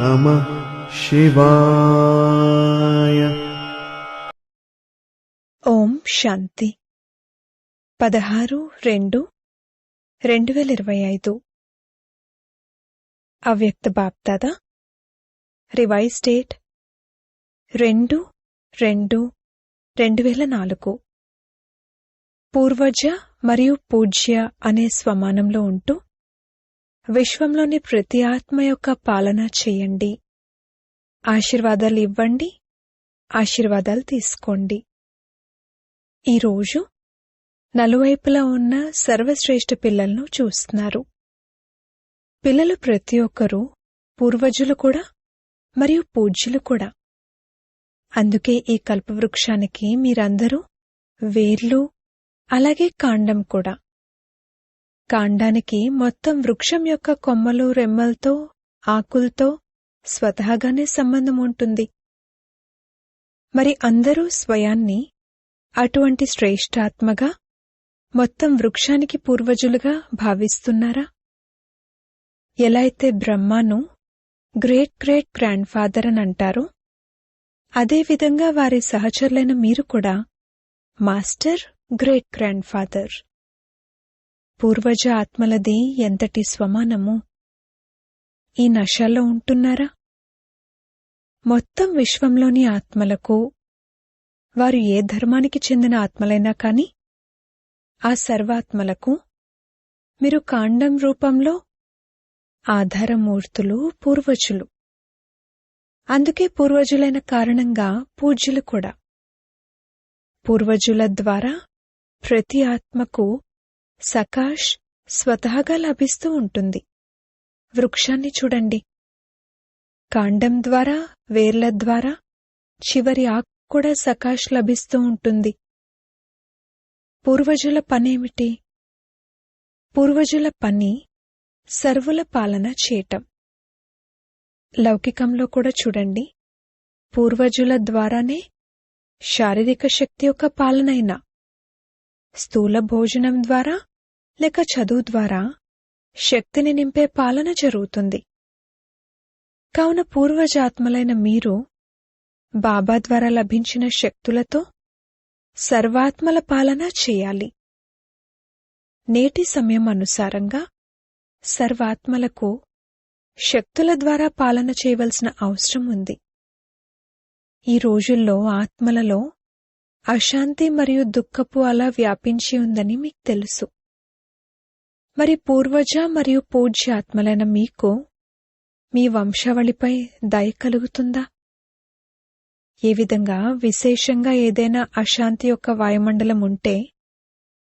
నమ శివాయ. ఓం శాంతి. పదహారు రెండు రెండు వేల ఇరవై ఐదు. అవ్యక్త బాప్తాద? రివైజ్ డేట్ రెండు రెండు రెండు వేల నాలుగు. పూర్వజ మరియు పూజ్య అనే స్వమానంలో ఉంటూ విశ్వంలోని ప్రతి ఆత్మ యొక్క పాలన చేయండి. ఆశీర్వాదాలు ఇవ్వండి. ఆశీర్వాదాలు తీసుకోండి. ఈరోజు నలువైపులా ఉన్న సర్వశ్రేష్ఠ పిల్లలను చూస్తున్నారు. పిల్లలు ప్రతి ఒక్కరూ పూర్వజులు కూడా మరియు పూజ్యులు కూడా. అందుకే ఈ కల్పవృక్షానికి మీరందరూ వేర్లు అలాగే కాండం కూడా. కాండానికి మొత్తం వృక్షం యొక్క కొమ్మలు రెమ్మలతో ఆకులతో స్వతహాగానే సంబంధం ఉంటుంది. మరి అందరూ స్వయాన్ని అటువంటి శ్రేష్ఠాత్మగా మొత్తం వృక్షానికి పూర్వజులుగా భావిస్తున్నారా? ఎలా అయితే బ్రహ్మను గ్రేట్ గ్రేట్ గ్రాండ్ ఫాదర్ అని అంటారో అదేవిధంగా వారి సహచరులైన మీరు కూడా మాస్టర్ గ్రేట్ గ్రాండ్ ఫాదర్ పూర్వజ ఆత్మలది ఎంతటి స్వమానము? ఈ నశాల్లో ఉంటున్నారా? మొత్తం విశ్వంలోని ఆత్మలకు వారు ఏ ధర్మానికి చెందిన ఆత్మలైనా కాని ఆ సర్వాత్మలకు మీరు కాండం రూపంలో ఆధారమూర్తులు పూర్వజులు. అందుకే పూర్వజులైన కారణంగా పూజ్యులు కూడా. పూర్వజుల ద్వారా ప్రతి ఆత్మకు సకాష్ స్వతహాగా లభిస్తూ ఉంటుంది. వృక్షాన్ని చూడండి. కాండం ద్వారా వేర్ల ద్వారా చివరి ఆకు కూడా సకాష్ లభిస్తూ ఉంటుంది. పూర్వజుల పనేమిటి? పూర్వజుల పని సర్వుల పాలన చేయటం. లౌకికంలో కూడా చూడండి. పూర్వజుల ద్వారానే శారీరక శక్తి యొక్క పాలనైనా స్థూల భోజనం ద్వారా లేక చదువు ద్వారా శక్తిని నింపే పాలన జరుగుతుంది. కావున పూర్వజాత్మలైన మీరు బాబా ద్వారా లభించిన శక్తులతో సర్వాత్మల పాలన చేయాలి. నేటి సమయం అనుసారంగా సర్వాత్మలకు శక్తుల ద్వారా పాలన చేయవలసిన అవసరం ఉంది. ఈ రోజుల్లో ఆత్మలలో అశాంతి మరియు దుఃఖపు అలా వ్యాపించి ఉందని మీకు తెలుసు. మరి పూర్వజ మరియు పూజ్య ఆత్మలైన మీకు మీ వంశావళిపై దయ కలుగుతుందా? ఏ విధంగా విశేషంగా ఏదైనా అశాంతి యొక్క వాయుమండలం ఉంటే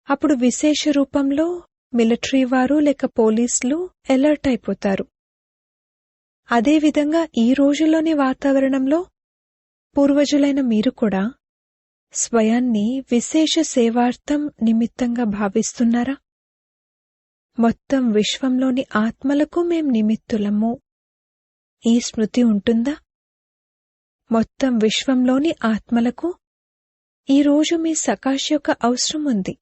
అప్పుడు విశేష రూపంలో మిలిటరీ వారు లేక పోలీసులు ఎలర్ట్ అయిపోతారు. అదేవిధంగా ఈ రోజుల్లోని వాతావరణంలో పూర్వజులైన మీరు కూడా స్వయాన్ని విశేష సేవార్థం నిమిత్తంగా భావిస్తున్నారా? మొత్తం విశ్వంలోని ఆత్మలకు మేం నిమిత్తులము. ఈ స్మృతి ఉంటుందా? మొత్తం విశ్వంలోని ఆత్మలకు? ఈరోజు మీ సకాశ్ యొక్క అవసరం ఉంది.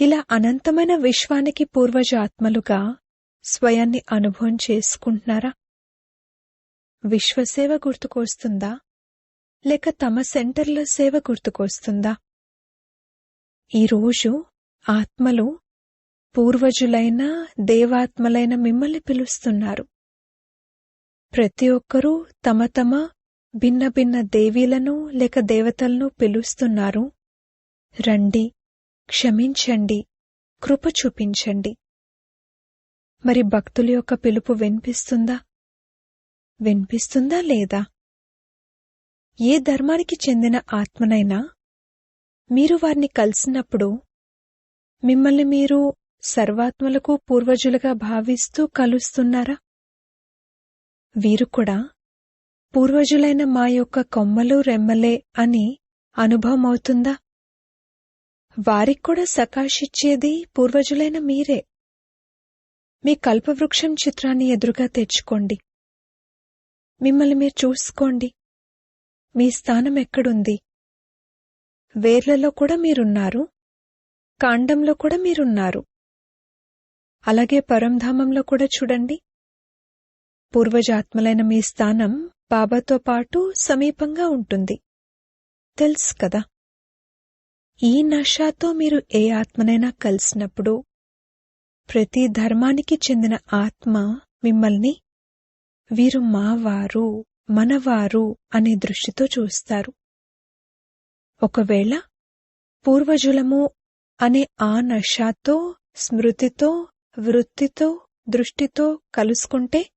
ఇలా అనంతమైన విశ్వానికి పూర్వజాత్మలుగా స్వయాన్ని అనుభవం చేసుకుంటున్నారా? విశ్వసేవ గుర్తుకొస్తుందా? లేక తమ సెంటర్లో సేవ గుర్తుకొస్తుందా? ఈరోజు ఆత్మలు పూర్వజులైన దేవాత్మలైన మిమ్మల్ని పిలుస్తున్నారు. ప్రతి ఒక్కరూ తమ తమ భిన్న భిన్న దేవీలను లేక దేవతలను పిలుస్తున్నారు. రండి క్షమించండి కృప చూపించండి. మరి భక్తుల యొక్క పిలుపు వినిపిస్తుందా? వినిపిస్తుందా లేదా? ఏ ధర్మానికి చెందిన ఆత్మనైనా మీరు వారిని కలిసినప్పుడు మిమ్మల్ని మీరు సర్వాత్మలకు పూర్వజులుగా భావిస్తూ కలుస్తున్నారా? వీరు కూడా పూర్వజులైన మా యొక్క కొమ్మలు రెమ్మలే అని అనుభవం అవుతుందా వారికి కూడా సకాశిచ్చేది పూర్వజులైన మీరే. మీ కల్పవృక్షం చిత్రాన్ని ఎదురుగా తెచ్చుకోండి. మిమ్మల్ని మీరు చూసుకోండి. మీ స్థానం ఎక్కడుంది? వేర్లలో కూడా మీరున్నారు. కాండంలో కూడా మీరున్నారు. అలాగే పరంధామంలో కూడా చూడండి. పూర్వజాత్మలైన మీ స్థానం బాబాతో పాటు సమీపంగా ఉంటుంది. తెలుసు కదా. ఈ నషాతో మీరు ఏ ఆత్మనైనా కలిసినప్పుడు ప్రతి ధర్మానికి చెందిన ఆత్మ మిమ్మల్ని వీరు మావారు మనవారు అనే దృష్టితో చూస్తారు. ఒకవేళ పూర్వజులము అనే ఆ నషాతో స్మృతితో వృత్తితో దృష్టితో కలుసుకుంటే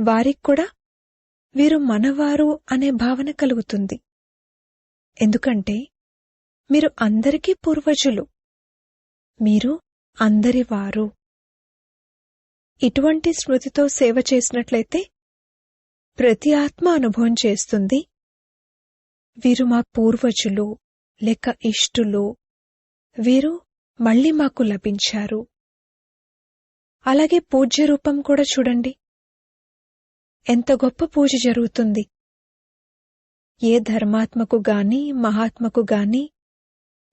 వారికి కూడా వీరు మనవారు అనే భావన కలుగుతుంది. ఎందుకంటే మీరు అందరికీ పూర్వజులు. మీరు అందరివారు. ఇటువంటి స్మృతితో సేవ చేసినట్లయితే ప్రతి ఆత్మ అనుభవం చేస్తుంది. వీరు మా పూర్వజులు లేక ఇష్టులు. వీరు మళ్ళీ మాకు లభించారు. అలాగే పూజ్య రూపం కూడా చూడండి. ఎంత గొప్ప పూజ జరుగుతుంది. ఏ ధర్మాత్మకు గాని మహాత్మకు గాని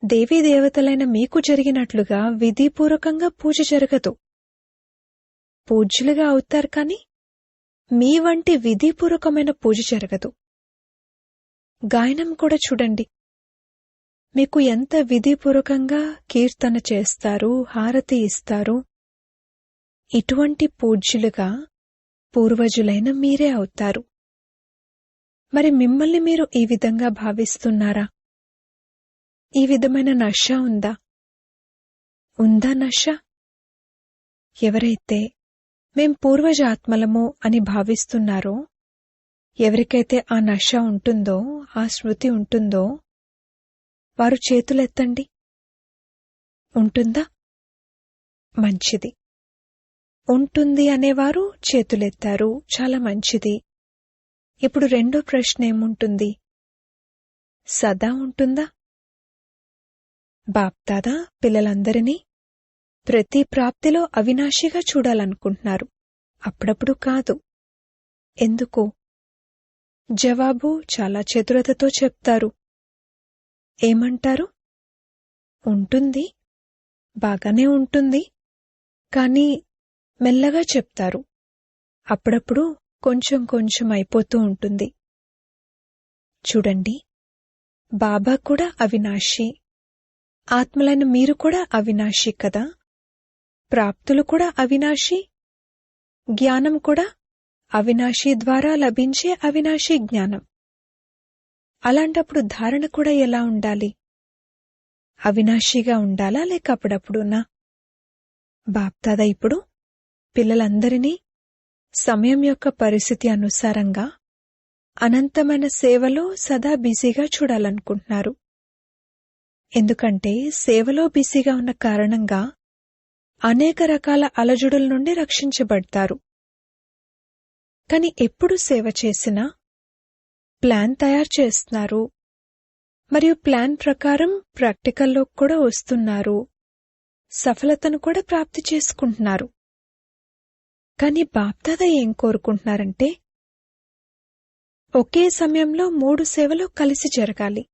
దేవతలైన మీకు జరిగినట్లుగా విధిపూర్వకంగా పూజ జరగదు. పూజ్యులుగా అవుతారు కాని మీ వంటి విధిపూర్వకమైన పూజ జరగదు. గాయనం కూడా చూడండి. మీకు ఎంత విధిపూర్వకంగా కీర్తన చేస్తారు హారతి ఇస్తారు? ఇటువంటి పూజ్యులుగా పూర్వజులైన మీరే అవుతారు. మరి మిమ్మల్ని మీరు ఈ విధంగా భావిస్తున్నారా? ఈ విధమైన నష ఉందా? ఉందా నష? ఎవరైతే మేం పూర్వజాత్మలము అని భావిస్తున్నారో? ఎవరికైతే ఆ నష ఉంటుందో ఆ స్మృతి ఉంటుందో వారు చేతులెత్తండి. ఉంటుందా? మంచిది. ఉంటుంది అనేవారు చేతులెత్తారు చాలా మంచిది. ఇప్పుడు రెండో ప్రశ్న ఏముంటుంది? సదా ఉంటుందా? బాప్దాదా పిల్లలందరినీ? ప్రతి ప్రాప్తిలో అవినాశిగా చూడాలనుకుంటున్నారు. అప్పుడప్పుడు కాదు. ఎందుకు? జవాబు చాలా చతురతతో చెప్తారు. ఏమంటారు? ఉంటుంది. బాగానే ఉంటుంది. కానీ మెల్లగా చెప్తారు. అప్పుడప్పుడు కొంచెం కొంచెం అయిపోతూ ఉంటుంది. చూడండి. బాబా కూడా అవినాశి. ఆత్మలైన మీరు కూడా అవినాశి కదా? ప్రాప్తులు కూడా అవినాశి జ్ఞానం కూడా అవినాశి ద్వారా లభించే అవినాశి జ్ఞానం. అలాంటప్పుడు ధారణ కూడా ఎలా ఉండాలి? అవినాశిగా ఉండాలా లేక అప్పుడప్పుడునా బాప్దాదా ఇప్పుడు? పిల్లలందరినీ సమయం యొక్క పరిస్థితి అనుసారంగా అనంతమైన సేవలో సదా బిజీగా చూడాలనుకుంటున్నారు. ఎందుకంటే సేవలో బిజీగా ఉన్న కారణంగా అనేక రకాల అలజడుల నుండి రక్షించబడతారు. కాని ఎప్పుడు సేవ చేసినా ప్లాన్ తయారు చేస్తున్నారు. మరియు ప్లాన్ ప్రకారం ప్రాక్టికల్లో కూడా వస్తున్నారు. సఫలతను కూడా ప్రాప్తి చేసుకుంటున్నారు. కాని బాప్దాద ఏం కోరుకుంటున్నారంటే ఒకే సమయంలో మూడు సేవలు కలిసి జరగాలి.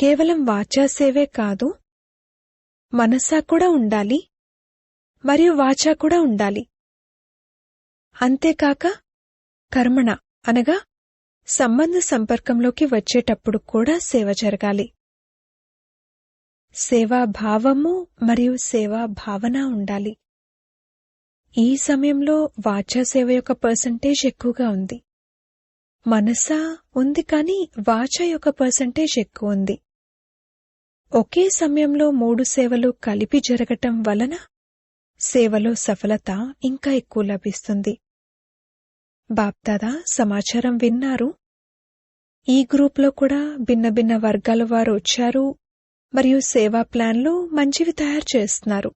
కేవలం వాచా సేవే కాదు మనసా కూడా ఉండాలి. మరియు వాచా కూడా ఉండాలి. అంతేకాక కర్మణ అనగా సంబంధ సంపర్కంలోకి వచ్చేటప్పుడు కూడా సేవ జరగాలి. సేవా భావము మరియు సేవా భావన ఉండాలి. ఈ సమయంలో వాచా సేవ యొక్క పర్సంటేజ్ ఎక్కువగా ఉంది. మనసా ఉంది కానీ వాచ యొక్క పర్సంటేజ్ ఎక్కువ ఉంది. ఒకే సమయంలో మూడు సేవలు కలిపి జరగటం వలన సేవలో సఫలత ఇంకా ఎక్కువ లభిస్తుంది. బాప్దాదా సమాచారం విన్నారు? ఈ గ్రూప్లో కూడా భిన్న భిన్న వర్గాల వారు వచ్చారు మరియు సేవా ప్లాన్లు మంచివి తయారు చేస్తున్నారు.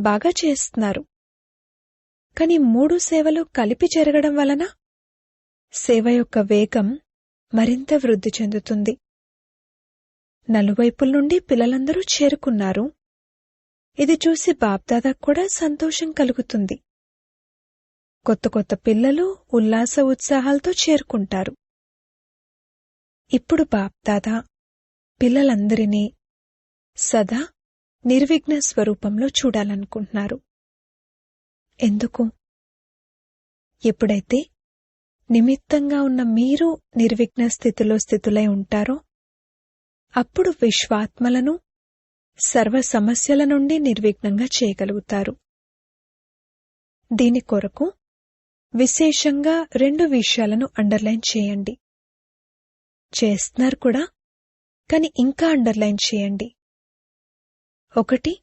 బాగా చేస్తున్నారు. కాని మూడు సేవలు కలిపి జరగడం వలన సేవ యొక్క వేగం మరింత వృద్ధి చెందుతుంది. నలువైపుల నుండి పిల్లలందరూ చేరుకున్నారు. ఇది చూసి బాప్దాదా కూడా సంతోషం కలుగుతుంది. కొత్త కొత్త పిల్లలు ఉల్లాస ఉత్సాహాలతో చేరుకుంటారు. ఇప్పుడు బాప్దాదా పిల్లలందరినీ సదా నిర్విఘ్న స్వరూపంలో చూడాలనుకుంటున్నారు. ఎందుకు? ఎప్పుడైతే నిమిత్తంగా ఉన్న మీరు నిర్విఘ్న స్థితిలో స్థితులై ఉంటారో అప్పుడు విశ్వాత్మలను సర్వ సమస్యల నుండి నిర్విఘ్నంగా చేయగలుగుతారు. దీని కొరకు విశేషంగా రెండు విషయాలను అండర్లైన్ చేయండి. చేస్తున్నారు కూడా కాని ఇంకా అండర్లైన్ చేయండి. ఒకటి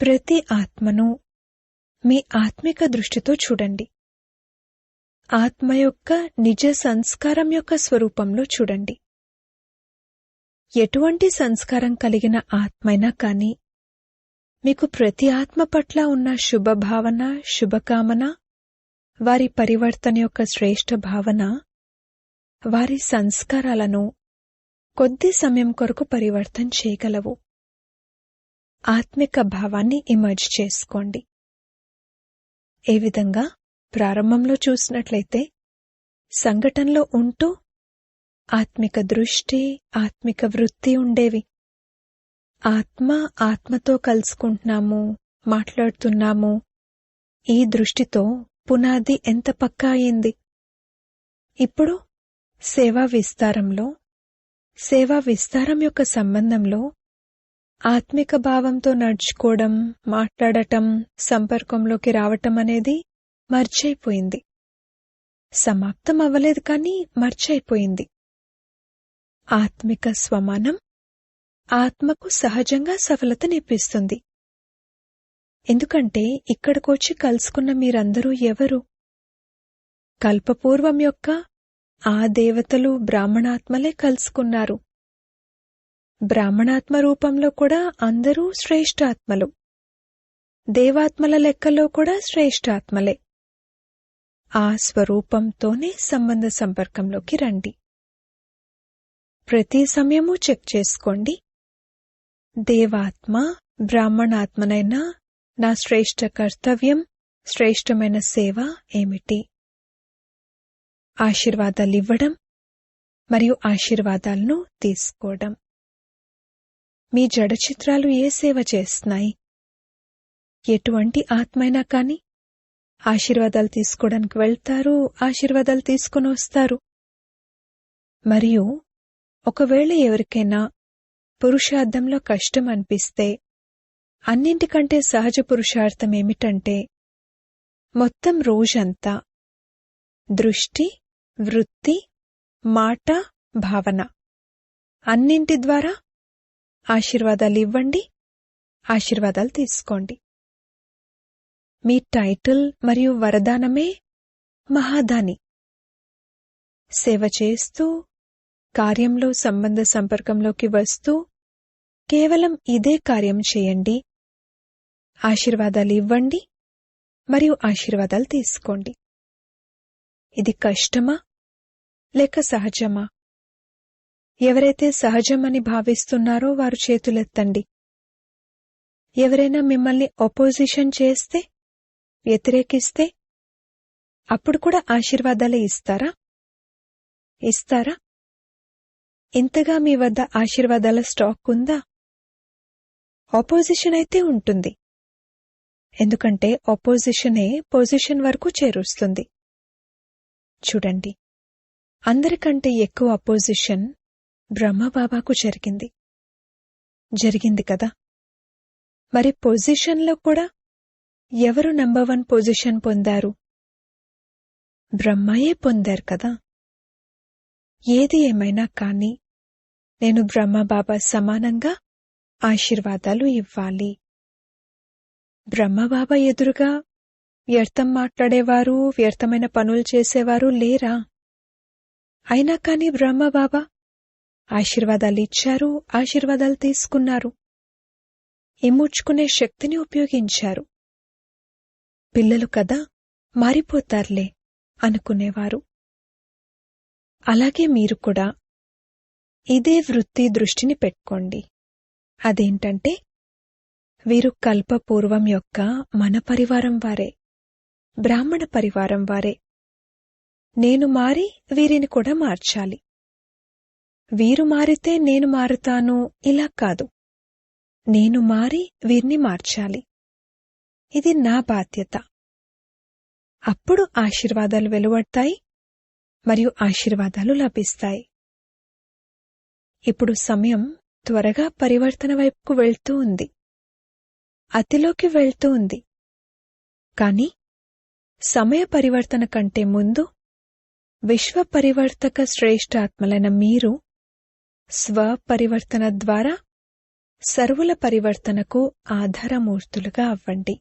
ప్రతి ఆత్మను మీ ఆత్మిక దృష్టితో చూడండి. ఆత్మ యొక్క నిజ సంస్కారం యొక్క స్వరూపంలో చూడండి. ఎటువంటి సంస్కారం కలిగిన ఆత్మైనా కాని మీకు ప్రతి ఆత్మ పట్ల ఉన్న శుభభావన శుభకామన వారి పరివర్తన యొక్క శ్రేష్ఠ భావన వారి సంస్కారాలను కొద్ది సమయం కొరకు పరివర్తన చేయగలవు. ఆత్మిక భావాన్ని ఇమర్జ్ చేసుకోండి. ఏ విధంగా? ప్రారంభంలో చూసినట్లయితే సంఘటనలో ఉంటూ ఆత్మిక దృష్టి ఆత్మిక వృత్తి ఉండేవి. ఆత్మ ఆత్మతో కలుసుకుంటున్నాము మాట్లాడుతున్నాము. ఈ దృష్టితో పునాది ఎంత పక్కా అయింది. ఇప్పుడు సేవా విస్తారంలో సేవా విస్తారం యొక్క సంబంధంలో ఆత్మిక భావంతో నడుచుకోవడం మాట్లాడటం సంపర్కంలోకి రావటం అనేది మర్చైపోయింది. సమాప్తం అవ్వలేదు కానీ మర్చైపోయింది. ఆత్మిక స్వమానం ఆత్మకు సహజంగా సఫలతనిప్పిస్తుంది ఎందుకంటే ఇక్కడికొచ్చి కలుసుకున్న మీరందరూ ఎవరు? కల్పపూర్వం యొక్క ఆ దేవతలు బ్రాహ్మణాత్మలే కలుసుకున్నారు. బ్రాహ్మణాత్మ రూపంలో కూడా అందరూ శ్రేష్ఠాత్మలు. దేవాత్మల లెక్కలో కూడా శ్రేష్ఠాత్మలే. ఆ స్వరూపంతోనే సంబంధ సంపర్కంలోకి రండి. ప్రతి సమయము చెక్ చేసుకోండి. దేవాత్మ బ్రాహ్మణాత్మనైనా నా శ్రేష్ఠ కర్తవ్యం శ్రేష్టమైన సేవ ఏమిటి? ఆశీర్వాదాలు ఇవ్వడం మరియు ఆశీర్వాదాలను తీసుకోవడం. మీ జడ చిత్రాలు ఏ సేవ చేస్తున్నాయి? ఎటువంటి ఆత్మైనా కాని ఆశీర్వాదాలు తీసుకోవడానికి వెళ్తారు ఆశీర్వాదాలు తీసుకుని వస్తారు. మరియు ఒకవేళ ఎవరికైనా పురుషార్థంలో కష్టం అనిపిస్తే అన్నింటికంటే సహజ పురుషార్థం ఏమిటంటే మొత్తం రోజంతా దృష్టి వృత్తి మాట భావన అన్నింటి ద్వారా ఆశీర్వాదాలు ఇవ్వండి ఆశీర్వాదాలు తీసుకోండి. మీ టైటిల్ మరియు వరదానమే మహాదాని. సేవ చేస్తూ కార్యంలో సంబంధ సంపర్కంలోకి వస్తూ కేవలం ఇదే కార్యం చేయండి. ఆశీర్వాదాలు ఇవ్వండి. మరియు ఆశీర్వాదాలు తీసుకోండి. ఇది కష్టమా? లేక సహజమా? ఎవరైతే సహజమని భావిస్తున్నారో వారు చేతులెత్తండి. ఎవరైనా మిమ్మల్ని ఒపోజిషన్ చేస్తే వ్యతిరేకిస్తే అప్పుడు కూడా ఆశీర్వాదాలే ఇస్తారా? ఇస్తారా? ఇంతగా మీ వద్ద ఆశీర్వాదాల స్టాక్ ఉందా? ఆపోజిషన్ అయితే ఉంటుంది. ఎందుకంటే ఆపోజిషనే పొజిషన్ వరకు చేరుస్తుంది. చూడండి. అందరికంటే ఎక్కువ అపోజిషన్ బ్రహ్మబాబాకు జరిగింది. జరిగింది కదా? మరి పొజిషన్లో కూడా ఎవరు నంబర్ వన్ పొజిషన్ పొందారు? బ్రహ్మయే పొందారు కదా? ఏది ఏమైనా కాని నేను బ్రహ్మబాబా సమానంగా ఆశీర్వాదాలు ఇవ్వాలి. బ్రహ్మబాబా ఎదురుగా వ్యర్థం మాట్లాడేవారు వ్యర్థమైన పనులు చేసేవారు లేరా? అయినా కాని బ్రహ్మబాబా ఆశీర్వాదాలు ఇచ్చారు ఆశీర్వాదాలు తీసుకున్నారు. ఇముడ్చుకునే శక్తిని ఉపయోగించారు. పిల్లలు కదా మారిపోతారులే అనుకునేవారు. అలాగే మీరు కూడా. ఇదే వృత్తి దృష్టిని పెట్టుకోండి. అదేంటంటే వీరు కల్పపూర్వం యొక్క మన పరివారం వారే. బ్రాహ్మణ పరివారం వారే. నేను మారి వీరిని కూడా మార్చాలి. వీరు మారితే నేను మారుతాను ఇలా కాదు. నేను మారి వీరిని మార్చాలి. ఇది నా బాధ్యత. అప్పుడు ఆశీర్వాదాలు వెలువడతాయి మరియు ఆశీర్వాదాలు లభిస్తాయి. ఇప్పుడు సమయం త్వరగా పరివర్తన వైపుకు వెళ్తూ ఉంది. అతిలోకి వెళ్తూ ఉంది. కాని సమయ పరివర్తన కంటే ముందు విశ్వ పరివర్తక శ్రేష్ఠాత్మలైన మీరు స్వ పరివర్తన ద్వారా సర్వుల పరివర్తనకు ఆధారమూర్తులుగా అవ్వండి.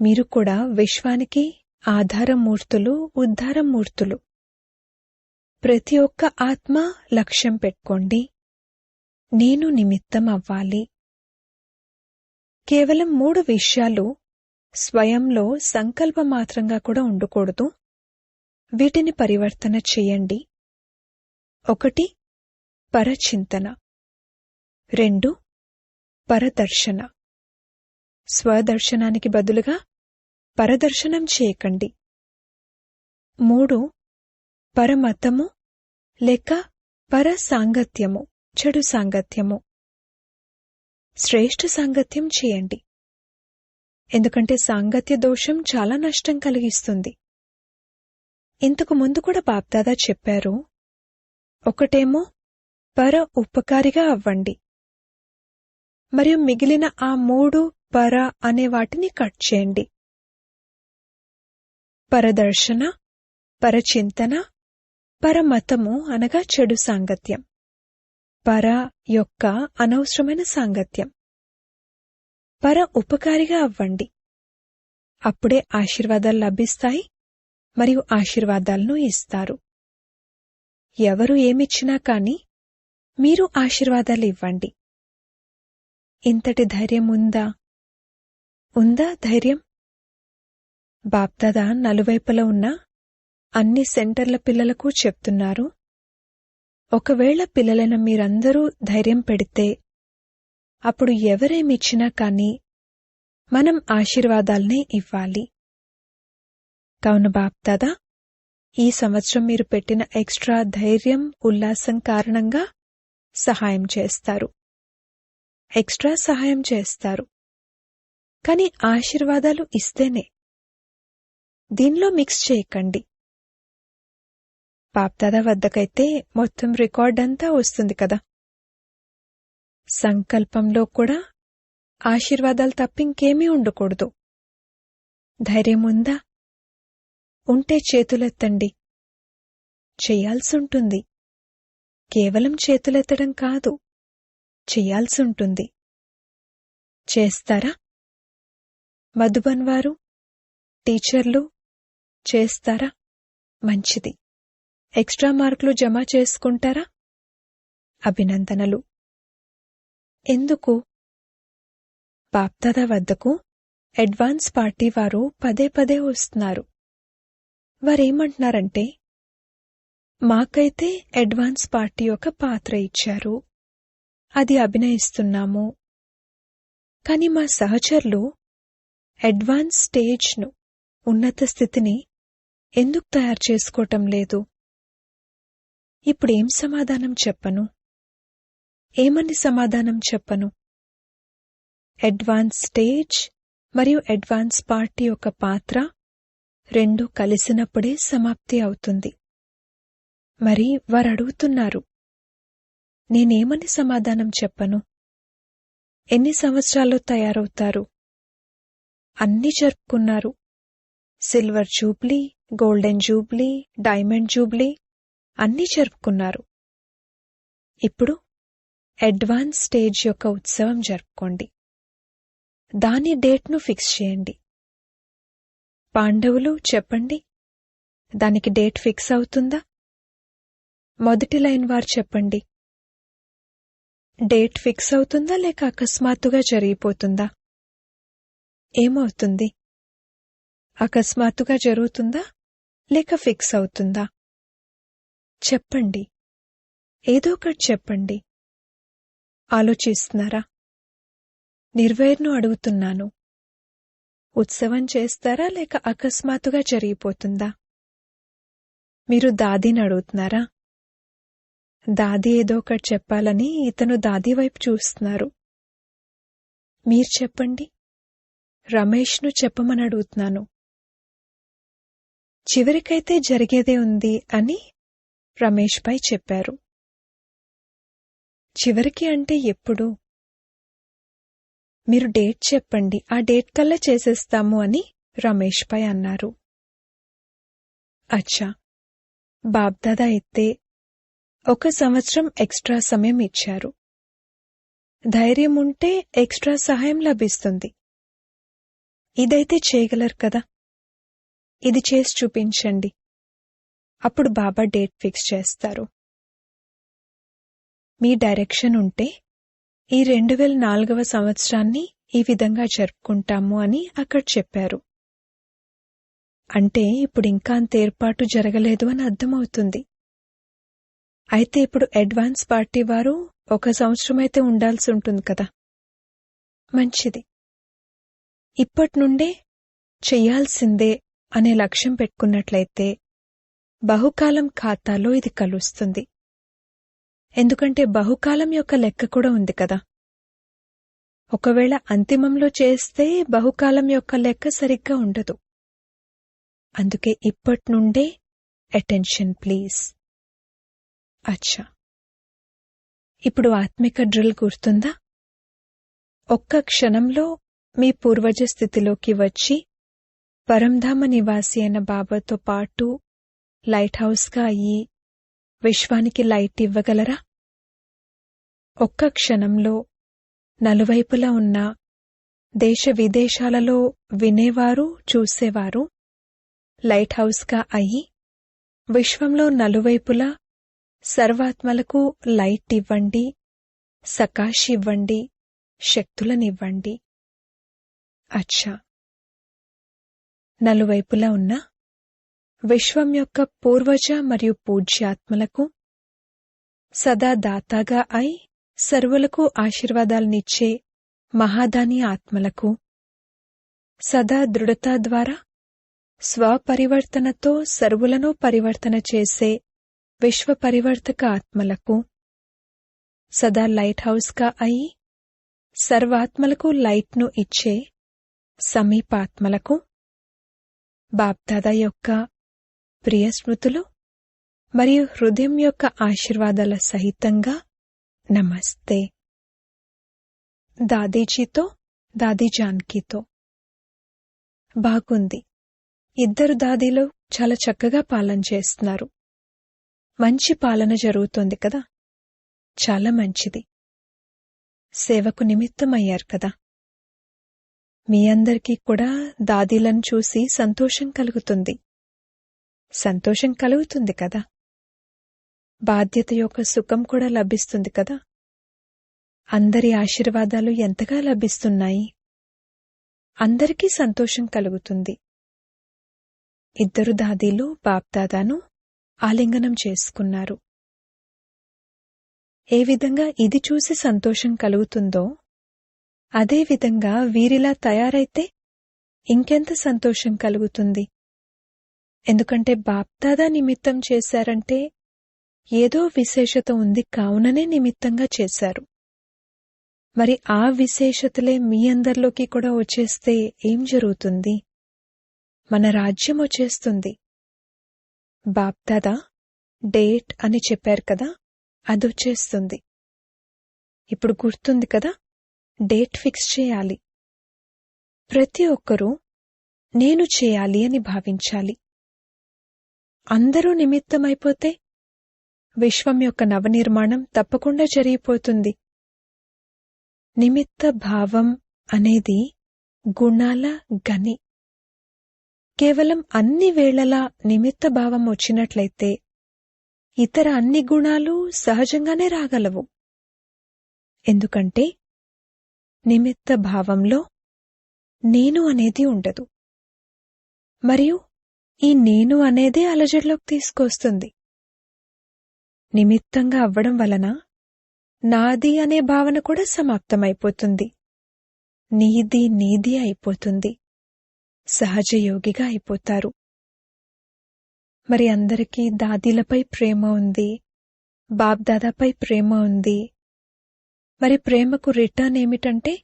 మీరు కూడా విశ్వానికి ఆధారమూర్తులు ఉద్ధారమూర్తులు. ప్రతి ఒక్క ఆత్మ లక్ష్యం పెట్టుకోండి. నేను నిమిత్తం అవ్వాలి కేవలం మూడు విషయాలు స్వయంలో సంకల్పమాత్రంగా కూడా ఉండకూడదు. వీటిని పరివర్తన చేయండి. ఒకటి పరచింతన. రెండు పరదర్శన. స్వదర్శనానికి బదులుగా పరదర్శనం చేయకండి. మూడు పరమతము లేక పర సాంగత్యము చెడు సాంగత్యము. శ్రేష్ఠ సాంగత్యం చేయండి. ఎందుకంటే సాంగత్య దోషం చాలా నష్టం కలిగిస్తుంది. ఇంతకు ముందు కూడా బాప్దాదా చెప్పారు ఒకటేమో పర ఉపకారిగా అవ్వండి. మరియు మిగిలిన ఆ మూడు పర అనే వాటిని కట్ చేయండి. పరదర్శన పరచింతన పరమతము అనగా చెడు సాంగత్యం. పర యొక్క అనవసరమైన సాంగత్యం. పర ఉపకారిగా అవ్వండి. అప్పుడే ఆశీర్వాదాలు లభిస్తాయి మరియు ఆశీర్వాదాలను ఇస్తారు. ఎవరు ఏమిచ్చినా కాని మీరు ఆశీర్వాదాలు ఇవ్వండి. ఇంతటి ధైర్యం ఉందా? ఉందా ధైర్యం? బాప్దాదా నలువైపుల ఉన్న అన్ని సెంటర్ల పిల్లలకు చెప్తున్నారు. ఒకవేళ పిల్లలను మీరందరూ ధైర్యం పెడితే అప్పుడు ఎవరేమిచ్చినా కాని మనం ఆశీర్వాదాల్నే ఇవ్వాలి. కావున బాప్దాదా ఈ సంవత్సరం మీరు పెట్టిన ఎక్స్ట్రా ధైర్యం ఉల్లాసం కారణంగా సహాయం చేస్తారు. ఎక్స్ట్రా సహాయం చేస్తారు. కాని ఆశీర్వాదాలు ఇస్తేనే దీనిలో మిక్స్ చేయకండి. బాప్దాదా వద్దకైతే మొత్తం రికార్డ్ అంతా వస్తుంది కదా. సంకల్పంలో కూడా ఆశీర్వాదాలు తప్పింకేమీ ఉండకూడదు. ధైర్యం ఉందా? ఉంటే చేతులెత్తండి. చెయ్యాల్సుంటుంది కేవలం చేతులెత్తడం కాదు. చెయ్యాల్సుంటుంది చేస్తారా? మధుబన్ వారు? టీచర్లు? చేస్తారా? మంచిది. ఎక్స్ట్రా మార్కులు జమ చేసుకుంటారా? అభినందనలు. ఎందుకు? బాప్దాదా వద్దకు అడ్వాన్స్ పార్టీ వారు పదే పదే వస్తున్నారు. వారేమంటున్నారంటే మాకైతే అడ్వాన్స్ పార్టీ ఒక పాత్ర ఇచ్చారు. అది అభినయిస్తున్నాము. కాని మా సహచరులు అడ్వాన్స్ స్టేజ్ను ఉన్నత స్థితిని ఎందుకు తయారు చేసుకోవటం లేదు? ఇప్పుడేం సమాధానం చెప్పను? ఏమని సమాధానం చెప్పను? అడ్వాన్స్ స్టేజ్ మరియు అడ్వాన్స్ పార్టీ యొక్క పాత్ర రెండు కలిసినప్పుడే సమాప్తి అవుతుంది. మరి వారు అడుగుతున్నారు నేనేమని సమాధానం చెప్పను? ఎన్ని సంవత్సరాల్లో తయారవుతారు? అన్నీ జరుపుకున్నారు. Silver jubilee golden jubilee diamond jubilee అన్నీ జరుపుకున్నారు. ఇప్పుడు అడ్వాన్స్ స్టేజ్ యొక్క ఉత్సవం జరుపుకోండి. దాని డేట్ను ఫిక్స్ చేయండి. పాండవులు చెప్పండి. దానికి డేట్ ఫిక్స్ అవుతుందా? మొదటి లైన్ వారు చెప్పండి. డేట్ ఫిక్స్ అవుతుందా లేక అకస్మాత్తుగా జరిగిపోతుందా? ఏమవుతుంది? అకస్మాత్తుగా జరుగుతుందా? లేక ఫిక్స్ అవుతుందా? చెప్పండి. ఏదో ఒకటి చెప్పండి. ఆలోచిస్తున్నారా? నిర్వేర్ను అడుగుతున్నాను. ఉత్సవం చేస్తారా లేక అకస్మాత్తుగా జరిగిపోతుందా? మీరు దాదీని అడుగుతున్నారా? దాది ఏదో ఒకటి చెప్పాలని ఇతను దాది వైపు చూస్తున్నారు. మీరు చెప్పండి. రమేష్ను చెప్పమని అడుగుతున్నాను. చివరికైతే జరిగేదే ఉంది అని రమేష్ పై చెప్పారు. చివరికి అంటే ఎప్పుడు? మీరు డేట్ చెప్పండి ఆ డేట్ కల్లా చేసేస్తాము అని రమేష్ పై అన్నారు. అచ్చా. బాబ్దాదా అయితే ఒక సంవత్సరం ఎక్స్ట్రా సమయం ఇచ్చారు. ధైర్యం ఉంటే ఎక్స్ట్రా సహాయం లభిస్తుంది. ఇదైతే చేయగలరు కదా? ఇది చేసి చూపించండి. అప్పుడు బాబా డేట్ ఫిక్స్ చేస్తారు. మీ డైరెక్షన్ ఉంటే ఈ రెండు వేల నాలుగవ సంవత్సరాన్ని ఈ విధంగా జరుపుకుంటాము అని అక్కడ చెప్పారు. అంటే ఇప్పుడు ఇంకా అంత ఏర్పాటు జరగలేదు అని అర్థమవుతుంది. అయితే ఇప్పుడు అడ్వాన్స్ పార్టీ వారు ఒక సంవత్సరం అయితే ఉండాల్సి ఉంటుంది కదా. మంచిది. ఇప్పటి నుండే చెయ్యాల్సిందే అనే లక్ష్యం పెట్టుకున్నట్లయితే బహుకాలం ఖాతాలో ఇది కలుస్తుంది. ఎందుకంటే బహుకాలం యొక్క లెక్క కూడా ఉంది కదా. ఒకవేళ అంతిమంలో చేస్తే బహుకాలం యొక్క లెక్క సరిగ్గా ఉండదు. అందుకే ఇప్పటి నుండే అటెన్షన్ ప్లీజ్. అచ్చా. ఇప్పుడు ఆత్మిక డ్రిల్ గుర్తుందా? ఒక్క క్షణంలో మీ పూర్వజ స్థితిలోకి వచ్చి పరంధామ నివాసి అయిన బాబాతో పాటు లైట్ హౌస్గా అయ్యి విశ్వానికి లైట్ ఇవ్వగలరా? ఒక్క క్షణంలో నలువైపులా ఉన్న దేశ విదేశాలలో వినేవారు చూసేవారు లైట్ హౌస్గా అయి విశ్వంలో నలువైపులా సర్వాత్మలకు లైట్ ఇవ్వండి సకాష్ ఇవ్వండి శక్తులనివ్వండి. అచ్చా! నలువైపులా ఉన్న విశ్వం యొక్క పూర్వజ మరియు పూజ్యాత్మలకు సదా దాతాగా అయి సర్వులకు ఆశీర్వాదాలనిచ్చే మహాదాని ఆత్మలకు సదా దృఢత ద్వారా స్వపరివర్తనతో సర్వులను పరివర్తన చేసే విశ్వ పరివర్తక ఆత్మలకు సదా లైట్ హౌస్గా అయి సర్వాత్మలకు లైట్ను ఇచ్చే సమీపాత్మలకు బాప్దాదా యొక్క ప్రియ స్మృతులు మరియు హృదయం యొక్క ఆశీర్వాదాల సహితంగా నమస్తే. దాదీజీతో దాదీ జాన్కీతో బాగుంది. ఇద్దరు దాదీలు చాలా చక్కగా పాలన చేస్తున్నారు. మంచి పాలన జరుగుతోంది కదా? చాలా మంచిది. సేవకు నిమిత్తమయ్యారు కదా? మీ అందరికీ కూడా దాదీలను చూసి సంతోషం కలుగుతుంది. సంతోషం కలుగుతుంది కదా? బాధ్యత యొక్క సుఖం కూడా లభిస్తుంది కదా? అందరి ఆశీర్వాదాలు ఎంతగా లభిస్తున్నాయి? అందరికీ సంతోషం కలుగుతుంది. ఇద్దరు దాదీలు బాప్దాదాను ఆలింగనం చేసుకున్నారు. ఏ విధంగా ఇది చూసి సంతోషం కలుగుతుందో అదే విధంగా వీరిలా తయారైతే ఇంకెంత సంతోషం కలుగుతుంది. ఎందుకంటే బాప్దాదా నిమిత్తం చేశారంటే ఏదో విశేషత ఉంది కావుననే నిమిత్తంగా చేశారు. మరి ఆ విశేషతలే మీ అందరిలోకి కూడా వచ్చేస్తే ఏం జరుగుతుంది? మన రాజ్యం వచ్చేస్తుంది. బాప్దాదా డేట్ అని చెప్పారు కదా అదొచ్చేస్తుంది ఇప్పుడు గుర్తుంది కదా డేట్ ఫిక్స్ చేయాలి. ప్రతి ఒక్కరూ నేను చేయాలి అని భావించాలి. అందరూ నిమిత్తమైపోతే విశ్వం యొక్క నవనిర్మాణం తప్పకుండా జరిగిపోతుంది. నిమిత్త భావం అనేది గుణాల గని కేవలం అన్ని వేళలా నిమిత్త భావం వచ్చినట్లయితే ఇతర అన్ని గుణాలు సహజంగానే రాగలవు. ఎందుకంటే నిమిత్త భావంలో నేను అనేది ఉండదు. మరియు ఈ నేను అనేదే అలజడిలోకి తీసుకొస్తుంది. నిమిత్తంగా అవ్వడం వలన నాది అనే భావన కూడా సమాప్తమైపోతుంది. నీది నీది అయిపోతుంది. సహజ యోగిగా అయిపోతారు. మరి అందరికీ దాదీలపై ప్రేమ ఉంది. బాబ్దాదాపై ప్రేమ ఉంది. మరి ప్రేమకు రిటర్న్ ఏమిటంటే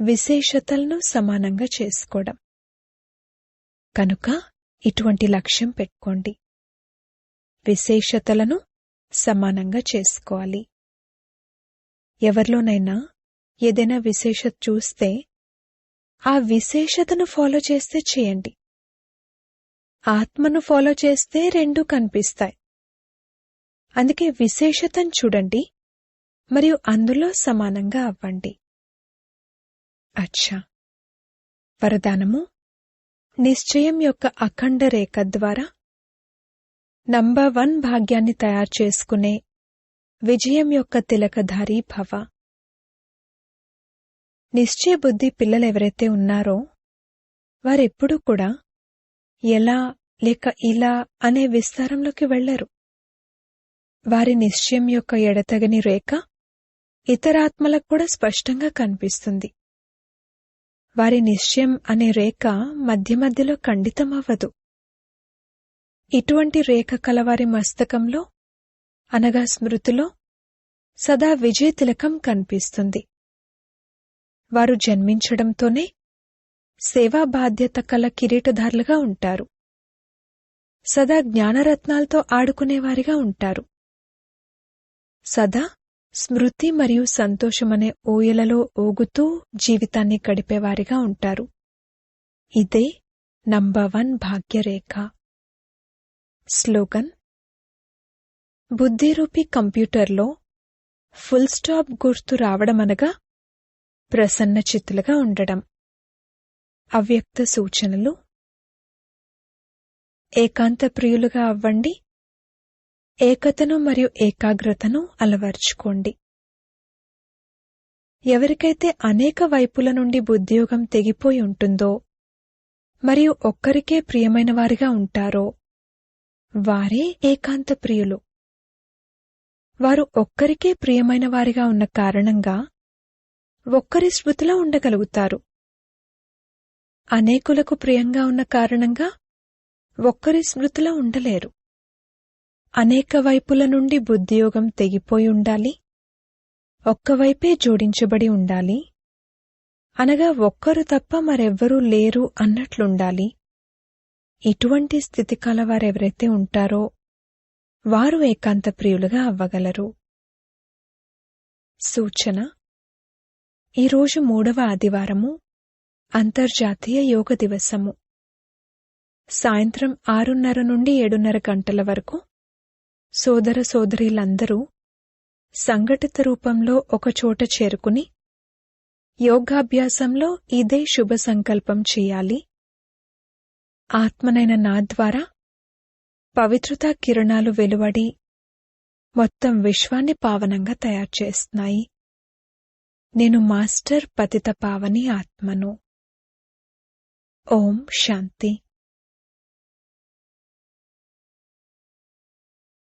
విశేషతలను సమానంగా చేసుకోవడం. కనుక ఇటువంటి లక్ష్యం పెట్టుకోండి. విశేషతలను సమానంగా చేసుకోవాలి. ఎవరిలోనైనా ఏదైనా విశేషత చూస్తే ఆ విశేషతను ఫాలో చేస్తే చేయండి. ఆత్మను ఫాలో చేస్తే రెండూ కనిపిస్తాయి. అందుకే విశేషతను చూడండి. మరియు అందులో సమానంగా అవ్వండి. అచ్చా. వరదానము. నిశ్చయం యొక్క అఖండ రేఖ ద్వారా నంబర్ వన్ భాగ్యాన్ని తయారు చేసుకునే విజయం యొక్క తిలకధారి భవ. నిశ్చయ బుద్ధి పిల్లలెవరైతే ఉన్నారో వారెప్పుడూ కూడా ఎలా లేక ఇలా అనే విస్తారంలోకి వెళ్ళరు వారి నిశ్చయం యొక్క ఎడతగని రేఖ ఇతరాత్మలకు కూడా స్పష్టంగా కనిపిస్తుంది. వారి నిశ్చయం అనే రేఖ మధ్య మధ్యలో ఖండితమవ్వదు. ఇటువంటి రేఖ కలవారి మస్తకంలో అనగా స్మృతిలో సదా విజయ తిలకం కనిపిస్తుంది. వారు జన్మించడంతోనే సేవా బాధ్యత కల కిరీటధారులుగా ఉంటారు. సదా జ్ఞానరత్నాలతో ఆడుకునేవారిగా ఉంటారు. సదా స్మృతి మరియు సంతోషమనే ఊయలలో ఊగుతూ జీవితాన్ని గడిపేవారిగా ఉంటారు. ఇదే నంబర్ వన్ భాగ్యరేఖ. స్లోగన్. బుద్ధిరూపి కంప్యూటర్లో ఫుల్ స్టాప్ గుర్తు రావడమనగా ప్రసన్న చిత్తులుగా ఉండడం. అవ్యక్త సూచనలు. ఏకాంత ప్రియులుగా అవ్వండి. ఏకతను మరియు ఏకాగ్రతను అలవర్చుకోండి. ఎవరికైతే అనేక వైపుల నుండి బుద్ధియోగం తెగిపోయి ఉంటుందో మరియు ఒక్కరికే ప్రియమైన వారిగా ఉంటారో వారే ఏకాంత ప్రియులు. వారు ఒక్కరికే ప్రియమైన వారిగా ఉన్న కారణంగా ఒక్కరి స్మృతిలో ఉండగలుగుతారు. అనేకులకు ప్రియంగా ఉన్న కారణంగా ఒక్కరి స్మృతిలో ఉండలేరు. అనేక వైపుల నుండి బుద్ధియోగం తెగిపోయి ఉండాలి. ఒక్కవైపే జోడించబడి ఉండాలి. అనగా ఒక్కరు తప్ప మరెవ్వరూ లేరు అన్నట్లుండాలి. ఇటువంటి స్థితి కలవారెవరైతే ఉంటారో వారు ఏకాంత ప్రియులుగా అవ్వగలరు. సూచన. ఈరోజు మూడవ ఆదివారము అంతర్జాతీయ యోగ దివసము. సాయంత్రం ఆరున్నర నుండి ఏడున్నర గంటల వరకు సోదర సోదరీలందరూ సంఘటిత రూపంలో ఒకచోట చేరుకుని యోగాభ్యాసంలో ఇదే శుభ సంకల్పం చేయాలి. ఆత్మనైన నా ద్వారా పవిత్రతా కిరణాలు వెలువడి మొత్తం విశ్వాన్ని పావనంగా తయారు చేస్తున్నాయి. నేను మాస్టర్ పతిత పావని ఆత్మను. ఓం శాంతి.